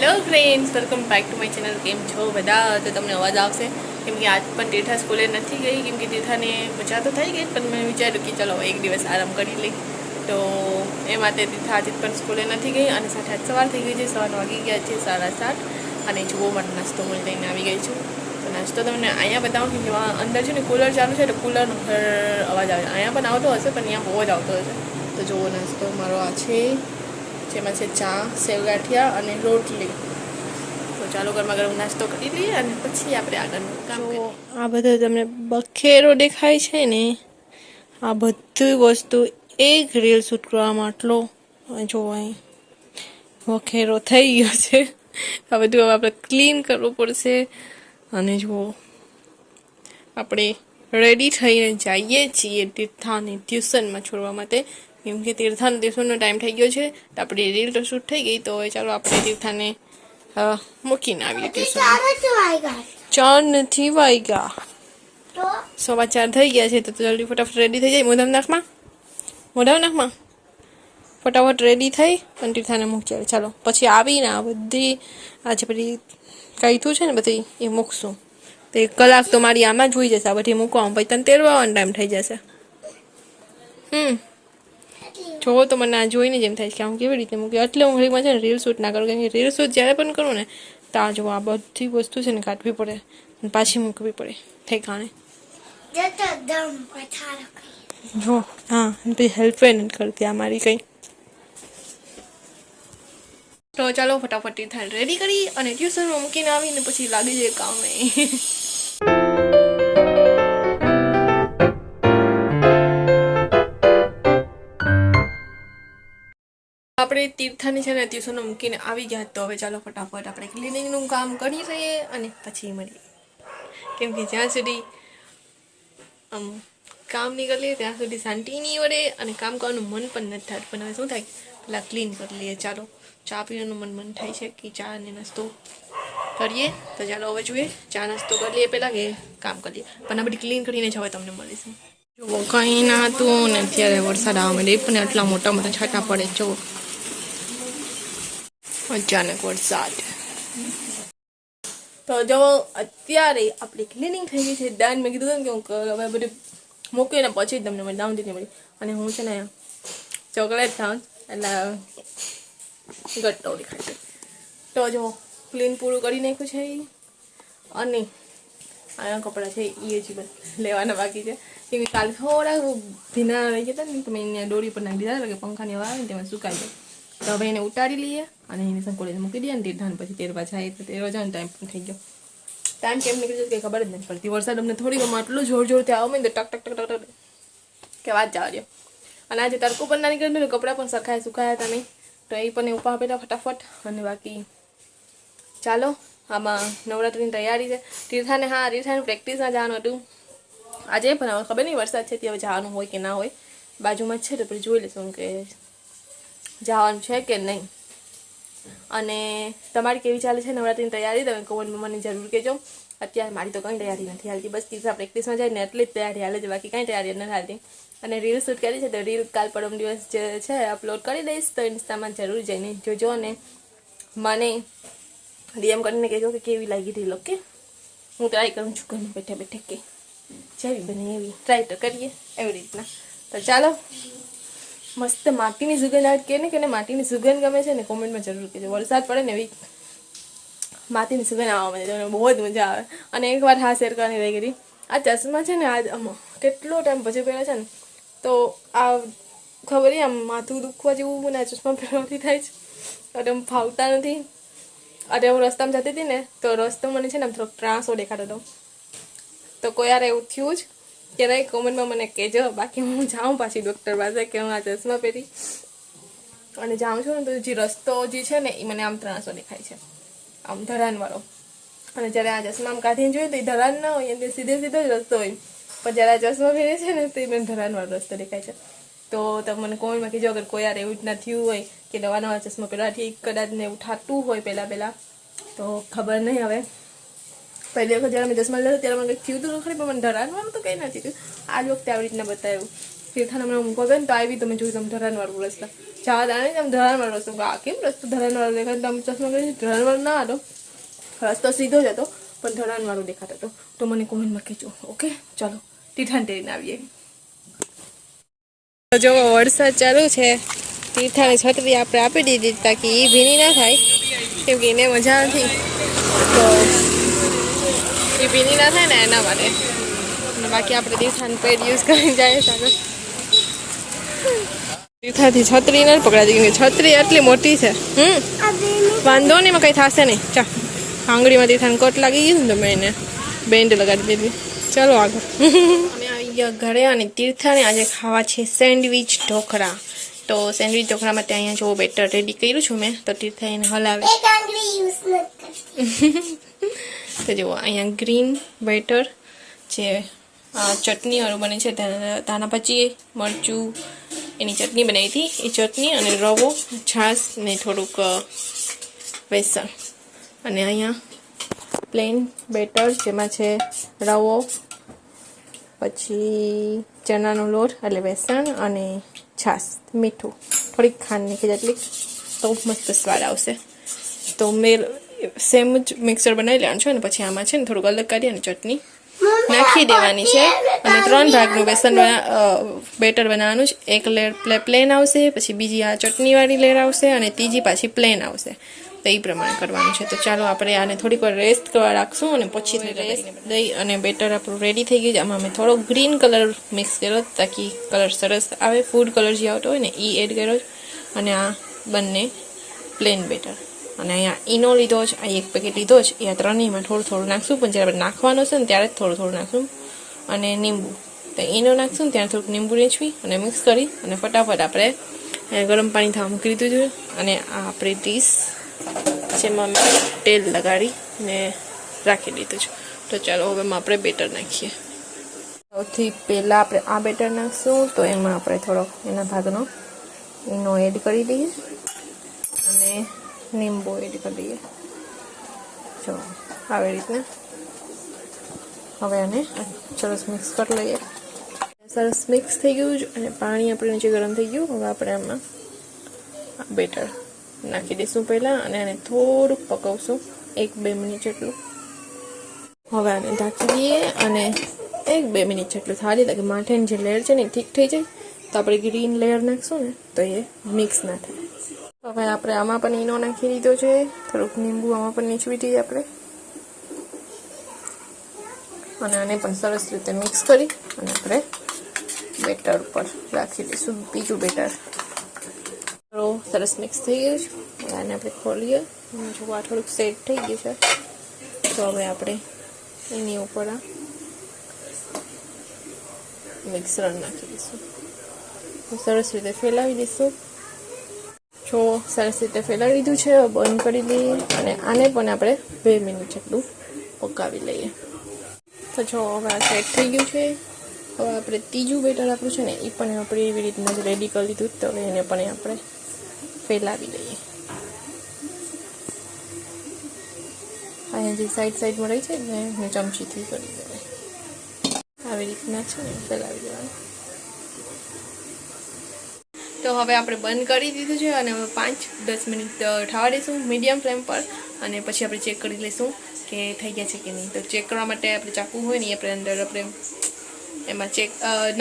Hello friends welcome back to my channel કેમ છો બધા? તો તમને અવાજ આવશે. કેમ કે આજ પણ તીર્થા સ્કૂલે નથી ગઈ. કેમ કે મજા તો થઈ ગઈ, પણ મેં વિચાર્યું કે ચલો એક દિવસ આરામ કરી લઈ. તો એ માટે તીર્થા આજે પણ સ્કૂલે નથી ગઈ અને સાથે આજ સવાર થઈ ગઈ છે. સવાર વાગી ગયા છે સાડા સાત અને જુઓ મને નાસ્તો મળી લઈને આવી ગઈ છું. તો નાસ્તો તમને અહીંયા બતાવું કેમ કે અંદર છે ને કુલર ચાલુ છે તો કુલરનો અવાજ આવે. અહીંયા પણ આવતો હશે, પણ અહીંયા બહુ જ આવતો હશે. તો જુઓ નાસ્તો મારો આ છે. જેમાં છે ચા સેવગાંઠિયા અને રોટલી. તો ચાલો ગરમા ગરમ નાસ્તો કરી લઈએ અને પછી આપણે આગળનું કામ આ બધો તમને બખેરો દેખાય છે ને આ બધી વસ્તુ એક રીલ શૂટ કરવામાં આટલો જોવાય વખેરો થઈ ગયો છે. આ બધું હવે આપણે ક્લીન કરવું પડશે અને જુઓ આપણે રેડી થઈને જઈએ છીએ તીર્થાને ટ્યુશનમાં છોડવા માટે. કેમ કે તીર્થાનો દિવસોનો ટાઈમ થઈ ગયો છે તો આપણી રીલ તો શૂટ થઈ ગઈ તો ચાલો આપણે તીર્થાને મૂકીને આવીએ ટ્યુશન ચાર નથી વાગ્યા સવા ચાર થઈ ગયા છે તો જલ્દી ફટાફટ રેડી થઈ જાય. મોઢાવ નાખમાં મોઢાવ નાખમાં ફટાફટ રેડી થઈ અને તીર્થાને મૂકી આવે ચાલો પછી આવીને આ બધી આ જે બધી કાંઈથું છે ને બધી એ મૂકશું. તો એક કલાક તો મારી આમાં જ હોઈ જશે. આ બધી મૂકવામાં પછી તને તેરવાનો ટાઈમ થઈ જશે. જોવો તો મને આ જોઈને જેમ થાય કે આમ કેવી રીતે મૂકી? એટલે હું ઘડીમાં છે ને રીલ શૂટ ના કરું કેમ કે રીલ શૂટ જ્યારે પણ કરું ને તો આ જો આ બધી વસ્તુ છે ને કાઢવી પડે અને પાછી મૂકવી પડે થઈ જતો દમ પથારો કરી. જો હા પછી હેલ્પ નથી કરતી આ મારી કંઈ. તો ચાલો ફટાફટ થાય રેડી કરી અને ટ્યુશનમાં મૂકીને આવીને પછી લાગી જાય કામે. આપણે તીર્થાની છે ને ટ્યુશનમાં મૂકીને આવી ગયા તો હવે ચાલો ફટાફટ આપણે ક્લિનિંગનું કામ કરી લઈએ અને પછી મળીએ. કેમ કે જ્યાં સુધી, આમ, કામ નહીં કરીએ ત્યાં સુધી શાંતિ નહીં વળે અને કામ કરવાનું મન પણ નથી થતું. પણ હવે શું થાય પેલા ક્લીન કરી લઈએ. ચાલો, ચા પીવાનું મન મન થાય છે કે ચા અને નાસ્તો કરીએ. તો ચાલો હવે જોઈએ, ચા નાસ્તો કરી લઈએ પહેલાં કે કામ કરીએ પણ આ બધી ક્લીન કરીને જ હવે તમને મળીશું. જુઓ, કંઈ ના હતું ને અત્યારે વરસાદ આવવા માંડે પણ આટલા મોટા મોટા છાંટા પડે. જુઓ. અચાનક વરસાદ. તો જો અત્યારે આપણી ક્લિનિંગ થઈ ગઈ છે. ડન મેં કીધું કે હું હવે બધું મૂકીને પછી જ તમને ડાઉન દીધી મળી. અને હું છે ને ચોકલેટ ખાઉં એટલે ગટ્ટો ખાય છે. તો જો ક્લીન પૂરું કરી નાખ્યું છે. અને આના કપડાં છે એ જ લેવાના બાકી છે. કેમ કાલે થોડા ભીના રહી ગયા હતા ને તમે અહીંયા દોરી પર નાખી દીધા કે પંખાની હવા આવે ને તેમાં સુકાઈ જાય તો હવે એને ઉતારી લઈએ અને એને સંકોળીને મૂકી દઈએ ને તીર્થાન પછી તેરવા જાય તો તેરવા જવાનો ટાઈમ પણ થઈ ગયો. ટાઈમ કેમ નીકળી જશે કે ખબર જ નથી પડતી. વરસાદ અમને થોડી ગમે આટલું જોર જોરથી આવે તો ટક ટક ટક ટક કે વાત જવા દો અને આજે તડકો પણ ના નીકળ્યું ને કપડાં પણ સુખાયા હતા નહીં. તો એ પણ ઉપા આપેલા ફટાફટ. અને બાકી ચાલો, આમાં નવરાત્રિની તૈયારી છે. તીર્થાને હા, તીર્થાને પ્રેક્ટિસમાં જવાનું હતું. આજે પણ હવે ખબર નહીં વરસાદ છે તે હવે જવાનું હોય કે ના હોય. બાજુમાં જ છે તો પછી જોઈ લેશું કે જવાનું છે કે નહીં? અને તમારી કેવી ચાલે છે નવરાત્રિની તૈયારી? તમે કોમેન્ટમાં મને જરૂર કહેજો. અત્યારે મારી તો કંઈ તૈયારી નથી હાલતી. બસ તીર્થા પ્રેક્ટિસમાં જાય ને એટલી જ તૈયારી હાલે છે. બાકી કંઈ તૈયારી નથી હાલતી. અને રીલ શૂટ કરી છે તો રીલ કાલ પરમ દિવસ જે છે અપલોડ કરી દઈશ. તો ઇન્સ્ટામાં જરૂર જઈને જોજો અને મને ડીએમ કરીને કહેજો કે કેવી લાગી રીલ ઓકે હું ટ્રાય કરું છું ઘરમાં બેઠે બેઠે કે જેવી બને એવી. ટ્રાય તો કરીએ એવી રીતના. તો ચાલો. મસ્ત માટીની સુગંધ. આવે કે ને કે માટીની સુગંધ ગમે છે ને કોમેન્ટમાં જરૂર કહેજો. વરસાદ પડે ને એવી માટીની સુગંધ આવવા મળે. છે બહુ જ મજા આવે. અને એક વાર હા શેર કરવાની રહી ગઈ આ ચશ્મા છે ને આમ કેટલો ટાઈમ પછી પહેર્યા છે ને, તો આ ખબર આમ માથું દુખવા જેવું મને આ ચશ્મા પહેરવાથી થાય છે. એટલે આમ ફાવતા નથી. અરે હું રસ્તામાં જતી હતી ને, તો રસ્તો મને છે ને આમ થોડોક ત્રાસો દેખાતો હતો. તો કોઈ યાર એવું થયું જ કે કોમેન્ટમાં મને કહેજો. બાકી હું જાઉં પાછી ડૉક્ટર પાસે કે હું આ ચશ્મા પહેરી. અને જાઉં છું ને તો જે રસ્તો જે છે ને, એ મને આમ ત્રણસો દેખાય છે. આમ ધરાનવાળો. અને જ્યારે આ ચશ્મા આમ કાઢીને જોઈએ તો એ ધરાન ના હોય, એટલે સીધે સીધો જ રસ્તો હોય. પણ જ્યારે આ ચશ્મા પહેરે છે ને, તો એ મને ધરાનવાળો રસ્તો દેખાય છે. તો તમે મને કોમેન્ટમાં કહેજો, અગર કોઈ યાર એવું જ ના થયું હોય કે નવા નવા ચશ્મા પહેલાંથી કદાચ ને એવું થતું હોય પહેલાં પહેલાં, તો ખબર નહીં હવે. પહેલી વખત જ્યારે અમે ચશ્મા લીધા ત્યારે મને કંઈક થયું હતું ખરી, પણ મને ધરાનવાનું તો કંઈ નથી થયું. આ વખતે આવી રીતના બતાવ્યું તીર્થાને હમણાં ઊંઘો ગયો ને તો આવી, તમે જોયું, તમે ધરાનવાળું રસ્તા. જવા દાને તમે ધરાનવાળો રસ્તો. આ કેમ રસ્તો ધરાનવાળો દેખાય? તમે ચશ્મા કરી ધરાનવાળો ના હતો. રસ્તો સીધો જ હતો, પણ ધરાનવાળો દેખાતો હતો. તો મને કોમેન્ટમાં કહેજો, ઓકે? ચાલો, તીર્થાને તેરીને આવીએ. જો, વરસાદ ચાલુ છે. તીર્થાને છત્રી આપણે આપી દીધી, તાકી એ ભીની ના થાય. કેમ કે એને મજા નથી. તો ભીની ના થાય ને એના માટે. બાકી આપણે તીર્થાને પેડ યુઝ કરીને જાય સાથે તીર્થાથી છત્રી નથી પકડાતી કેમ કે છત્રી આટલી મોટી છે. હમ? વાંધો નહીં કંઈ થશે નહીં. ચા આંગળીમાં તીર્થાને કોટ લાગી ગયું ને તો મેં એને બેન્ડ લગાડી દીધી. ચલો આગળ. અમે આવી ગયા ઘરે અને તીર્થાને આજે ખાવા છે સેન્ડવિચ ઢોકળા. તો સેન્ડવિચ ઢોકળા માટે અહીંયા જો બેટર રેડી કર્યું છું મેં તો તીર્થા એને હલાવે. તો જુઓ અહીંયા ગ્રીન બેટર જે ચટણીવાળું બને છે તાના પછી મરચું એની ચટણી બનાવી હતી. એ ચટણી અને રવો છાશ ને થોડુંક અ, બેસન અને અહીંયા પ્લેન બેટર જેમાં છે રવો પછી ચણાનો લોટ એટલે બેસણ અને છાશ મીઠું. થોડીક ખાંડ નાખી જેટલી તો મસ્ત સ્વાદ આવશે. તો મેં સેમ જ મિક્સર બનાવી લેવાનું છે અને પછી આમાં છે ને થોડુંક અલગ કરી અને ચટણી નાખી દેવાની છે. અને ત્રણ ભાગનું બેસન બેટર બનાવવાનું છે. એક લેર પ્લેન આવશે પછી બીજી આ ચટણીવાળી લેર આવશે અને ત્રીજી પાછી પ્લેન આવશે. તો એ પ્રમાણે કરવાનું છે. તો ચાલો આપણે આને થોડીક વાર રેસ્ટ કરવા રાખશું અને પછી રેસ્ટ દઈ અને બેટર આપણું રેડી થઈ ગયું છે. આમાં મેં થોડો ગ્રીન કલર મિક્સ કર્યો તાકી કલર સરસ આવે. ફૂડ કલર જે આવતો હોય ને એ એડ કર્યો અને આ બંને પ્લેન બેટર. અને અહીંયા ઈનો લીધો છે, આ એક પેકેટ લીધો છે, એ આ ત્રણેયમાં થોડું થોડું નાખશું, પણ જ્યારે આપણે નાખવાનું છે ને ત્યારે જ થોડું થોડું નાખશું. અને લીંબુ તો ઈનો નાખશું ને ત્યારે થોડુંક લીંબુ રેચવી અને મિક્સ કરી અને ફટાફટ આપણે ગરમ પાણી થવા મૂકી દીધું છે. અને આ આપણી ડીશ જેમાં મેં તેલ લગાડી ને રાખી દીધું છે. તો ચાલો હવે આપણે બેટર નાખીએ. સૌથી પહેલાં આપણે આ બેટર નાખશું, તો એમાં આપણે થોડોક એના ભાગનો ઈનો એડ કરી દઈએ. લીંબુ એડ કરી દઈએ જો, આવી રીતના હવે આને સરસ મિક્સ કરી લઈએ. સરસ મિક્સ થઈ ગયું છે અને પાણી આપણે નીચે ગરમ થઈ ગયું. હવે આપણે આમાં બેટર નાખી દઈશું પહેલાં અને આને થોડુંક પકવશું, એક બે મિનિટ જેટલું. હવે આને ઢાંકી દઈએ અને એક બે મિનિટ જેટલું થાળી લાગે માટેની જે લેયર છે ને ઠીક થઈ જાય. તો આપણે ગ્રીન લેયર નાખશું ને, તો એ મિક્સ ના થાય. હવે આપણે આમાં પણ ઈનો નાખી દીધો છે. થોડુંક લીંબુ આમાં પણ નીચવી દઈએ આપણે. અને આને પણ સરસ રીતે મિક્સ કરી અને આપણે બેટર ઉપર રાખી દઈશું, બીજું બેટર. સરસ મિક્સ થઈ ગયું છે. હવે આને આપણે ખોલીએ. જો આ થોડુંક સેટ થઈ ગયું છે. તો હવે આપણે એની ઉપર આ મિક્સર નાખી દઈશું. સરસ રીતે ફેલાવી દઈશું. જો સરસ રીતે ફેલાવી દીધું છે, બંધ કરી દઈએ અને આને પણ આપણે બે મિનિટ જેટલું પકાવી લઈએ. તો જો હવે આ સેટ થઈ ગયું છે, હવે આપણે ત્રીજું બેટર આપણું છે ને, એ પણ આપણે એવી રીતના જ રેડી કરી લીધું તો એને પણ આપણે ફેલાવી લઈએ અહીંયા જે સાઈડ સાઈડમાં રહી છે ને હું ચમચીથી કરી દેવાય. આવી રીતના છે ને, ફેલાવી દેવાનું. તો હવે આપણે બંધ કરી દીધું છે અને પાંચ દસ મિનિટ ઠાવા દઈશું મીડિયમ ફ્લેમ પર અને પછી આપણે ચેક કરી લઈશું કે થઈ ગયા છે કે નહીં. તો ચેક કરવા માટે આપણે ચાકુ હોય ને આપણે અંદર આપણે એમાં ચેક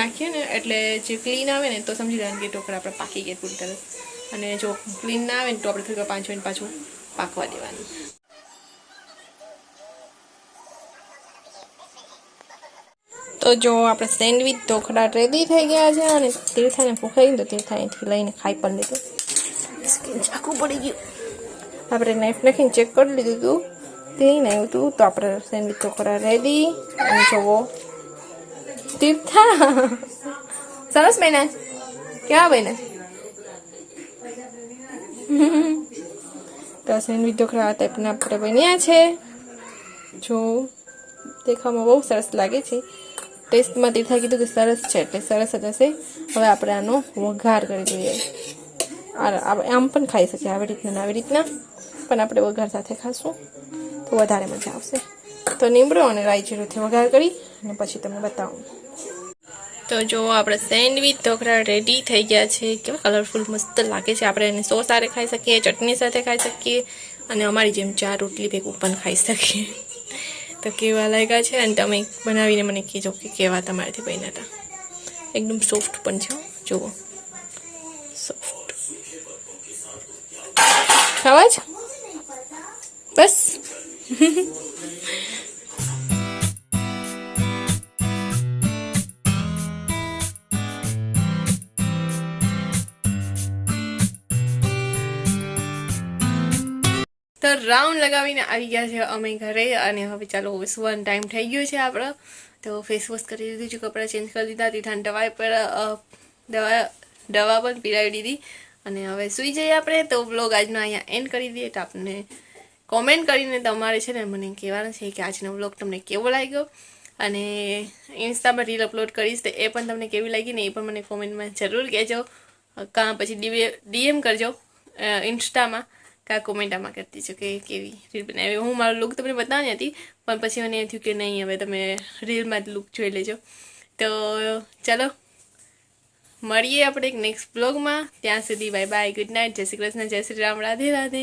નાખીએ ને એટલે જે ક્લીન આવે ને તો સમજી લેવાનું કે ઢોકળા આપણે પાકી ગયા પૂરી તરફ અને જો ક્લીન ના આવે ને તો આપણે થોડીક પાંચ મિનિટ પાછું પાકવા દેવાનું. તો જો આપણે સેન્ડવિચ ઢોકળા રેડી થઈ ગયા છે અને તીર્થાને ભૂખાઈ તો તીર્થા અહીંથી લઈને ખાઈ પણ લીધું. સ્કીન ચાકું પડી ગયું. આપણે નાઈફ નાખીને ચેક કરી લીધું હતું. ક્લીન આવ્યું હતું. તો આપણે સેન્ડવિચ ઢોકળા રેડી અને જોવો તીર્થા. સરસ બન્યા ક્યાં કેવા તો સેન્ડવિચ ઢોકળા ટાઈપના આપણે બન્યા છે. જો, દેખાવામાં બહુ સરસ લાગે છે. ટેસ્ટમાં તીર્થા કીધું કે સરસ છે, એટલે સરસ જ હશે. હવે આપણે આનો વઘાર કરી આ- આમ પણ ખાઈ શકીએ, આવી રીતના આવી રીતના. પણ આપણે વઘાર સાથે ખાશું, તો વધારે મજા આવશે. તો લીમડો અને રાઈ જીરુંથી વઘાર કરી, અને પછી તમને બતાવું. તો જો, આપણે સેન્ડવિચ ઢોકળા રેડી થઈ ગયા છે. કેવા કલરફુલ મસ્ત લાગે છે. આપણે એને સોસ સાથે ખાઈ શકીએ, ચટણી સાથે ખાઈ શકીએ, અને અમારી જેમ ચાર રોટલી ભેગું પણ ખાઈ શકીએ. તો કેવા લાગ્યા છે? અને તમે બનાવીને મને કહેજો કે કેવા તમારાથી બન્યા હતા. એકદમ સોફ્ટ પણ છે જુઓ. સોફ્ટ ખાવા જ? બસ. રાઉન્ડ લગાવીને આવી ગયા છે અમે ઘરે અને હવે ચાલો સુવાનો ટાઈમ થઈ ગયો છે આપણો. તો ફેસ વોશ કરી દીધું છે, કપડાં ચેન્જ કરી દીધા તીઠાણ દવાઈ પર દવા દવા પણ પીરાવી દીધી. અને હવે સૂઈ જઈએ આપણે તો બ્લોગ આજનો અહીંયા એન્ડ કરી દઈએ. તો આપણને કોમેન્ટ કરીને તમારે છે ને મને કહેવાનું છે કે આજનો બ્લોગ તમને કેવો લાગ્યો? અને ઇન્સ્ટામાં રીલ અપલોડ કરીશ તો એ પણ તમને કેવી લાગી ને એ પણ મને કોમેન્ટમાં જરૂર કહેજો. કાં પછી ડીએમ કરજો ઇન્સ્ટામાં કાં કોમેન્ટામાં કરતી છો, કે કેવી રીલ બનાવી. હું મારો લુક તમને બતાવવાની હતી, પણ પછી મને એમ થયું કે નહીં, હવે તમે રીલમાં જ લુક જોઈ લેજો. તો ચાલો, મળીએ આપણે એક નેક્સ્ટ બ્લોગમાં ત્યાં સુધી બાય બાય ગુડ નાઇટ જય શ્રી કૃષ્ણ, જય શ્રી રામ રાધે રાધે